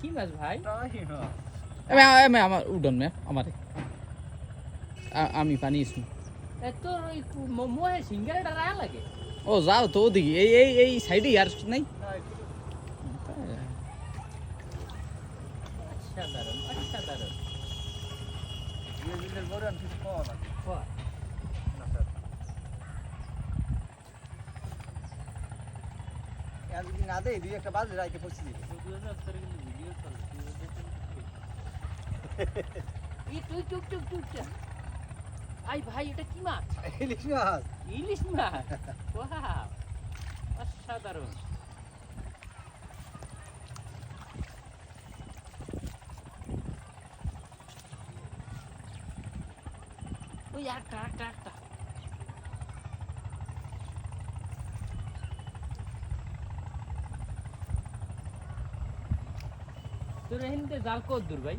কি মাছ ভাই? এমে এমে আমার উডন মে আমারে। আ- আমি পানি ইসু এ তোর ওই ম- মোহে সিঙ্গারাটা রায়া লাগে? ও যাও তো ওদিকে এই এই এই সাইডে আর নাই। অসাধারণ অসাধারণ। বাহ, না দেই দুই একটা বাজে রাইতে পড়ছি ই টুক টুক টুক টুক। আই ভাই এটা কি মাছ? ইলিশ মাছ। ইলিশ মাছ? ওয়াও অসাধারণ। ওই একটা একটা একটা। তোর এখানে জাল কত দূর ভাই?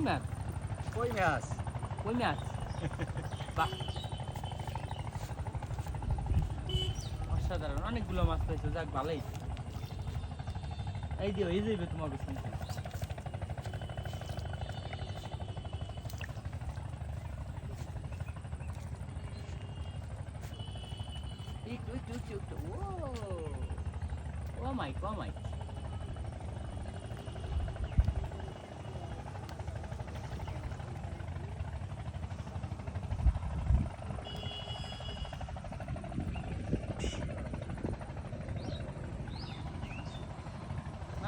কি মাছ কই মাছ কই মাছ বাহ অসাধারণ অনেকগুলো মাছ পাইছো যাক ভালোই এই যে হয়ে যাবে তোমার পেছনে একটু একটু একটু একটু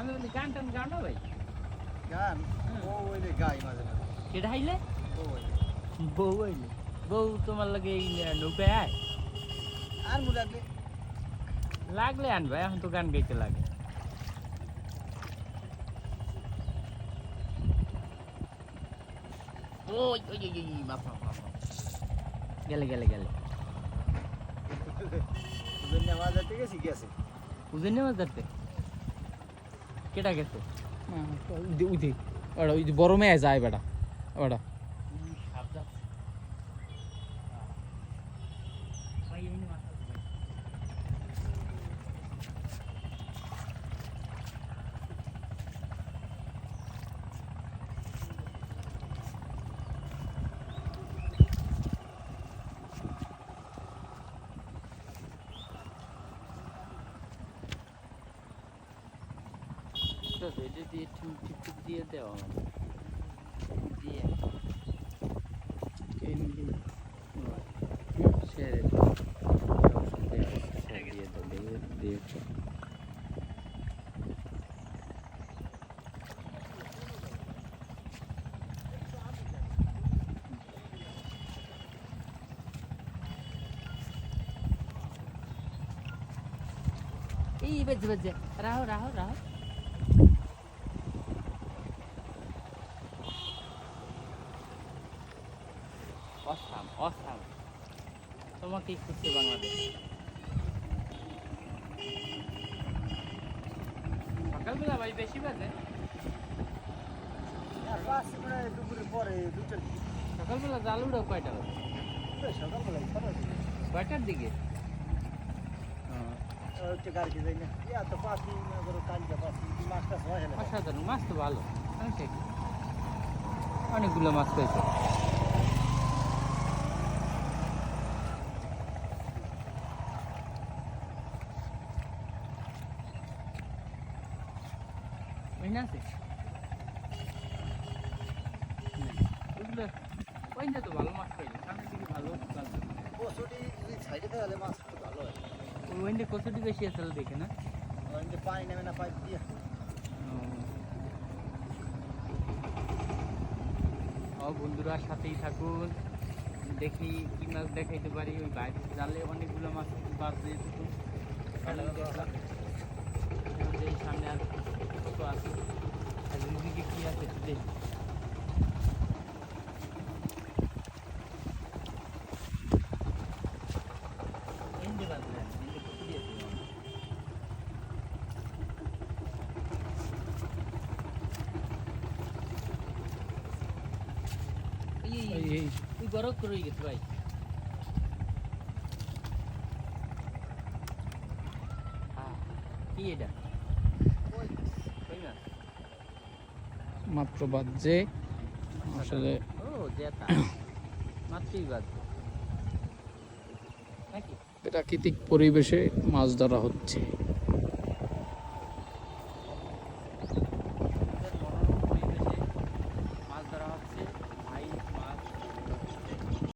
আমি বলি গান টান গাও না ভাই গান হ্যাঁ। ও ওইলে গাই মাঝে মাঝে কেটা হাইলে ও ওইলে বউ হইলে বউ তোমার লাগে এই নৌকায় আয় আর মু লাগলে লাগলে আনবে এখন তো গান গাইতে লাগে ওই ওই ওই ওই বাপ বাপ বাপ বাপ। গেলে গেলে গেলে দুজন মাছ ধরতে গেছি গেছে উজেন নেওয়া যাতে কেটা গেছে? ওটা ওই যে বড় মেয়ে যায় বেটা ওটা সাপ যাচ্ছে ভাই এই নে মাছ আছে ভাই। তো এটা দিয়ে ঠিক ঠিক ঠিক দিয়ে দেওয়া আমাদের দিয়ে ছেড়ে দাও ছেড়ে দিয়ে দাও দিয়ে দিয়েছ এই বেজে বেজে রাহো রাহো রাহো অসাম অসাম। তোমাকেই খুঁজছে বাংলাদেশ। সকালবেলা ভাই বেশি বাজে? দুপুরের পরে দুটো সকালবেলা জাল উড়াও কয়টা বাজে? সকালবেলা কয়টার দিকে? অসাধারণ মাছ তো ভালো। অনেক অনেকগুলো মাছ পেয়েছে। আছে? তো ভালো মাছ পাইলে সামনের দিকে ভালো কচুটি যদি সাইডে তাহলে মাছ খুব ভালো হয়। ওই বেশি আছে দেখে না? ওই পানি নেবে না পাইপ দিয়ে। ও। বন্ধুরা সাথেই থাকুন। দেখি কি মাছ দেখাইতে পারি। ওই বাইরে জালে অনেকগুলো মাছ বাদ দিয়ে তো সামনে আর তো আছে। আর কি আছে দেখি। তুই গরম করে গেছে ভাই। হ্যাঁ, কি এটা? মাত্র বাজছে আসলে প্রাকৃতিক পরিবেশে মাছ ধরা হচ্ছে।